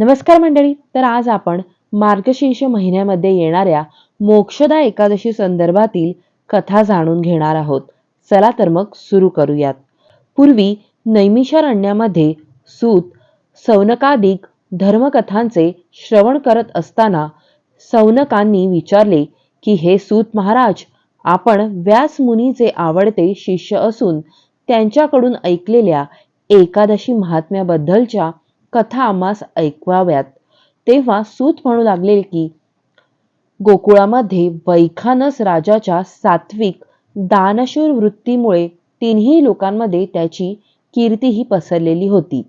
नमस्कार मंडळी तर आज आपण मार्गशीर्ष महिन्यामध्ये येणाऱ्या मोक्षदा एकादशी संदर्भातील कथा जाणून घेणार आहोत. चला तर मग सुरू करूयात. पूर्वी नैमिषारण्यामध्ये सूत सौनकादिक धर्मकथांचे श्रवण करत असताना सौनकांनी विचारले की हे सूत महाराज आपण व्यास मुनीचे आवडते शिष्य असून त्यांच्याकडून ऐकलेल्या एकादशी महात्म्याबद्दलच्या कथा आम्हास ऐकवाव्यात. तेव्हा सूत म्हणू लागले की गोकुळामध्ये वैखानस राजाच्या सात्विक दानशूर वृत्तीमुळे तिन्ही लोकांमध्ये त्याची कीर्तीही पसरलेली होती.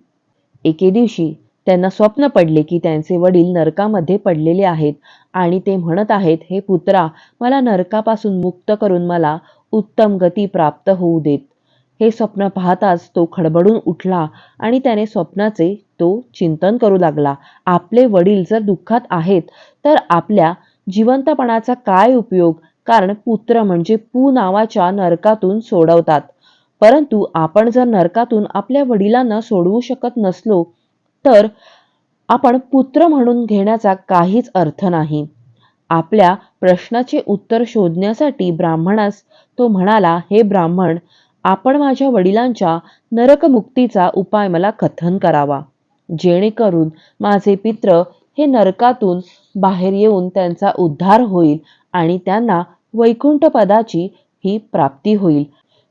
एके दिवशी त्यांना स्वप्न पडले की त्यांचे वडील नरकामध्ये पडलेले आहेत आणि ते म्हणत आहेत हे पुत्रा मला नरकापासून मुक्त करून मला उत्तम गती प्राप्त होऊ देत. हे स्वप्न पाहताच तो खडबडून उठला आणि त्याने स्वप्नाचे तो चिंतन करू लागला. आपले वडील जर दुःखात आहेत तर आपल्या जिवंतपणाचा काय उपयोग? कारण पुत्र म्हणजे पू नावाच्या नरकातून सोडवतात. परंतु आपण जर नरकातून आपल्या वडिलांना सोडवू शकत नसलो तर आपण पुत्र म्हणून घेण्याचा काहीच अर्थ नाही. आपल्या प्रश्नाचे उत्तर शोधण्यासाठी ब्राह्मणास तो म्हणाला हे ब्राह्मण आपण माझ्या वडिलांच्या नरकमुक्तीचा उपाय मला कथन करावा. जेणेकरून माझे पित्र हे नरकातून बाहेर येऊन त्यांचा उद्धार होईल आणि त्यांना वैकुंठ पदाची ही प्राप्ती होईल.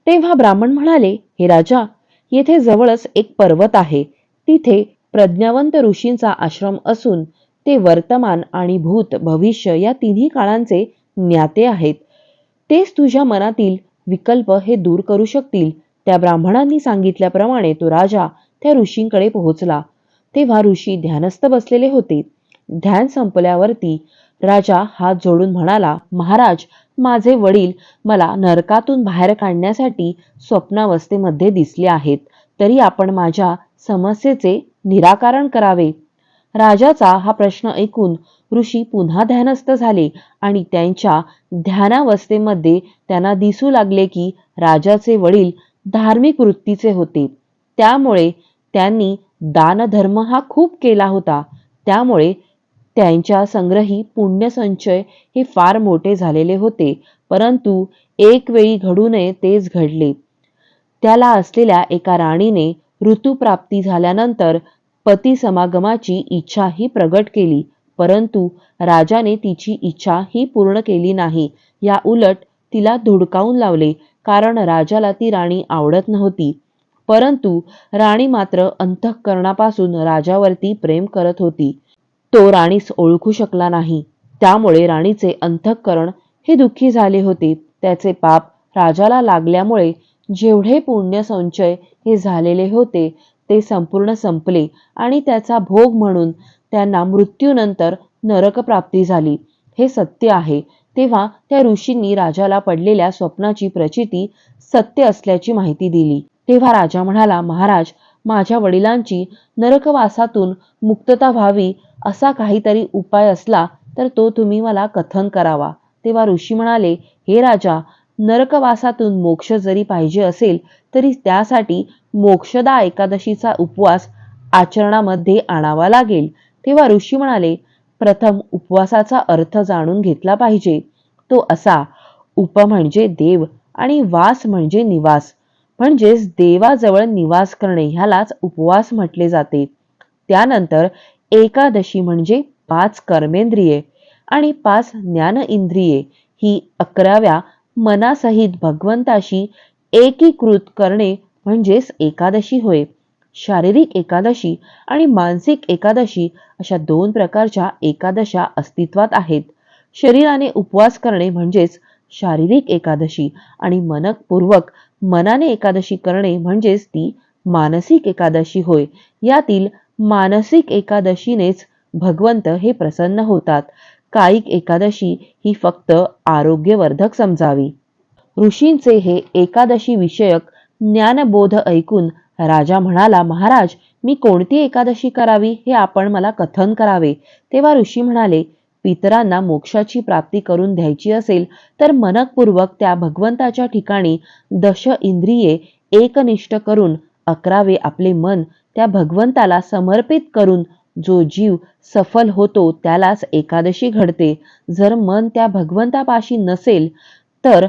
तेव्हा ब्राह्मण म्हणाले हे राजा येथे जवळच एक पर्वत आहे. तिथे प्रज्ञावंत ऋषींचा आश्रम असून ते वर्तमान आणि भूत भविष्य या तिन्ही काळांचे ज्ञाते आहेत. तेच तुझ्या मनातील विकल्प हे दूर करू शकतील. त्या ब्राह्मणांनी सांगितल्याप्रमाणे तो राजा त्या ऋषींकडे पोहोचला. तेव्हा ऋषी ध्यानस्थ बसलेले होते. ध्यान संपल्यावरती राजा हात जोडून म्हणाला महाराज माझे वडील मला नरकातून बाहेर काढण्यासाठी स्वप्नावस्थेमध्ये दिसले आहेत. तरी आपण माझ्या समस्येचे निराकरण करावे. राजाचा हा प्रश्न ऐकून ऋषी पुन्हा ध्यानस्थ झाले आणि त्यांच्या ध्यानावस्थेमध्ये त्यांना दिसू लागले की राजाचे वडील धार्मिक वृत्तीचे होते. त्यामुळे त्यांनी दानधर्म हा खूप केला होता. त्यामुळे त्यांच्या संग्रही पुण्यसंचय हे फार मोठे झालेले होते. परंतु एक वेळी घडू नये तेच घडले. त्याला असलेल्या एका राणीने ऋतुप्राप्ती झाल्यानंतर पती समागमाची इच्छाही प्रगट केली. परंतु राजाने तिची इच्छा ही पूर्ण केली नाही. या उलट तिला धुडकावून लावले कारण राजाला ती राणी आवडत नव्हती. परंतु राणी मात्र अंतःकरणापासून राजावरती प्रेम करत होती. तो राणीस ओळखू शकला नाही. त्यामुळे राणीचे अंतःकरण हे दुःखी झाले होते. त्याचे पाप राजाला लागल्यामुळे जेवढे पुण्य संचय हे झालेले होते ते संपूर्ण संपले आणि त्याचा भोग म्हणून त्यांना मृत्यूनंतर नरक प्राप्ती झाली. हे सत्य आहे. तेव्हा त्या ऋषींनी राजाला पडलेल्या स्वप्नाची प्रचिती सत्य असल्याची माहिती दिली. तेव्हा राजा म्हणाला महाराज माझ्या वडिलांची नरकवासातून मुक्तता व्हावी असा काहीतरी उपाय असला तर तो तुम्ही मला कथन करावा. तेव्हा ऋषी म्हणाले हे राजा नरकवासातून मोक्ष जरी पाहिजे असेल तरी त्यासाठी मोक्षदा एकादशीचा उपवास आचरणामध्ये आणावा लागेल. तेव्हा ऋषी म्हणाले प्रथम उपवासाचा अर्थ जाणून घेतला पाहिजे. तो असा उप म्हणजे देव आणि वास म्हणजे निवास. म्हणजेच देवाजवळ निवास करणे ह्यालाच उपवास म्हटले जाते. त्यानंतर एकादशी म्हणजे पाच कर्मेंद्रिये आणि पाच ज्ञान इंद्रिये ही अकराव्या मनासहित भगवंताशी एकीकृत करणे म्हणजेच एकादशी होय. शारीरिक एकादशी आणि मानसिक एकादशी अशा दोन प्रकारच्या एकादशा अस्तित्वात आहेत. शरीराने उपवास करणे म्हणजेच शारीरिक एकादशी आणि मनपूर्वक मनाने एकादशी करणे म्हणजेच ती मानसिक एकादशी होय. यातील मानसिक एकादशीनेच भगवंत हे प्रसन्न होतात. कायिक एकादशी ही फक्त आरोग्यवर्धक समजावी. ऋषींचे हे एकादशी विषयक ज्ञानबोध ऐकून राजा म्हणाला महाराज मी कोणती एकादशी करावी हे आपण मला कथन करावे. तेव्हा ऋषी म्हणाले पितरांना मोक्षाची प्राप्ती करून द्यायची असेल तर मनकपूर्वक त्या भगवंताच्या ठिकाणी दश इंद्रिये एकनिष्ठ करून अकरावे आपले मन त्या भगवंताला समर्पित करून जो जीव सफल होतो त्यालाच एकादशी घडते. जर मन त्या भगवंतापाशी नसेल तर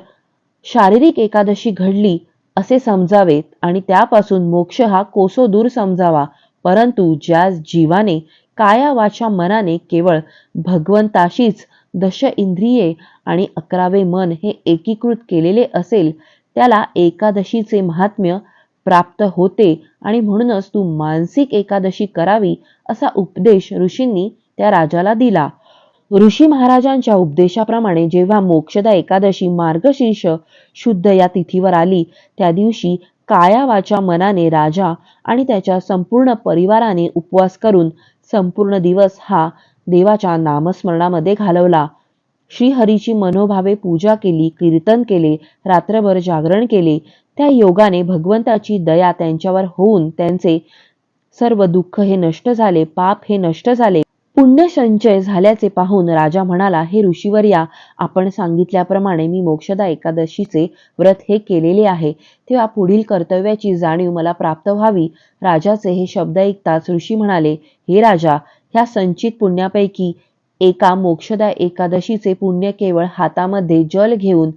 शारीरिक एकादशी घडली असे समजावेत आणि त्यापासून मोक्ष हा कोसो दूर समजावा. परंतु ज्या जीवाने काया वाचा मनाने केवळ भगवंताशीच दश इंद्रिये आणि अकरावे मन हे एकीकृत केलेले असेल त्याला एकादशीचे महात्म्य प्राप्त होते आणि म्हणूनच तू मानसिक एकादशी करावी असा उपदेश ऋषींनी त्या राजाला दिला. ऋषी महाराजांच्या उपदेशाप्रमाणे जेव्हा मोक्षदा एकादशी मार्गशीर्ष शुद्ध या तिथीवर आली त्या दिवशी काया वाचा मनाने राजा आणि त्याच्या संपूर्ण परिवाराने उपवास करून संपूर्ण दिवस हा देवाच्या नामस्मरणामध्ये घालवला. श्रीहरीची मनोभावे पूजा केली कीर्तन केले रात्रभर जागरण केले त्या योगाने भगवंताची दया त्यांच्यावर होऊन त्यांचे सर्व दुःख हे नष्ट झाले पाप हे नष्ट झाले. पुण्य संचय झाल्याचे पाहून राजा म्हणाला हे ऋषीवर्या आपण सांगितल्याप्रमाणे मी मोक्षदा एकादशीचे व्रत हे केलेले आहे. तेव्हा पुढील कर्तव्याची जाणीव मला प्राप्त व्हावी. राजाचे हे शब्द ऐकताच ऋषी म्हणाले हे राजा ह्या संचित पुण्यापैकी एका मोक्षदा एकादशीचे पुण्य केवळ हातामध्ये जल घेऊन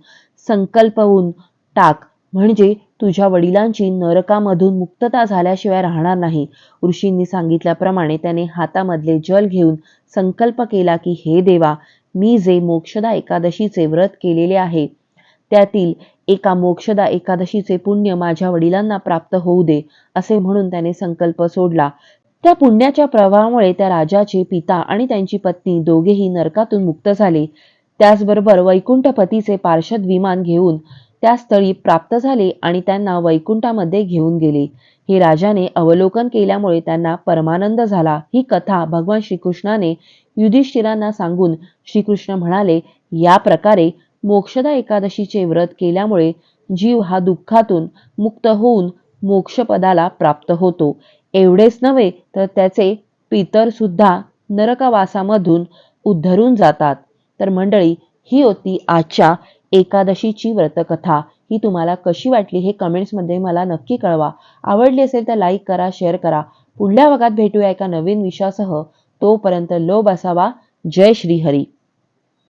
संकल्पवून टाक. म्हणजे तुझ्या वडिलांची नरकामधून मुक्तता झाल्याशिवाय राहणार नाही. ऋषींनी सांगितल्याप्रमाणे त्याने हातामधले जल घेऊन संकल्प केला की हे देवा मी जे मोक्षदा एकादशीचे व्रत केलेले आहे त्यातील एका मोक्षदा एकादशीचे पुण्य माझ्या वडिलांना प्राप्त होऊ दे असे म्हणून त्याने संकल्प सोडला. त्या पुण्याच्या प्रवाहामुळे त्या राजाचे पिता आणि त्यांची पत्नी दोघेही नरकातून मुक्त झाले. त्याचबरोबर वैकुंठपतीचे पार्षद विमान घेऊन त्या स्थळी प्राप्त झाले आणि त्यांना वैकुंठामध्ये घेऊन गेले. हे राजाने अवलोकन केल्यामुळे त्यांना परमानंद झाला. ही कथा भगवान श्रीकृष्णाने युधिष्ठिरांना सांगून श्रीकृष्ण म्हणाले या प्रकारे मोक्षदा एकादशीचे व्रत केल्यामुळे जीव हा दुःखातून मुक्त होऊन मोक्षपदाला प्राप्त होतो. एवढेच नव्हे तर त्याचे पितर सुद्धा नरकवासामधून उद्धरून जातात. तर मंडळी ही होती आजच्या एकादशीची व्रतकथा. ही तुम्हाला कशी वाटली हे कमेंट्समध्ये मला नक्की कळवा. आवडली असेल तर लाईक करा शेअर करा. पुढल्या भागात भेटूया एका नवीन विषयासह. तोपर्यंत लोभ असावा. जय श्रीहरी.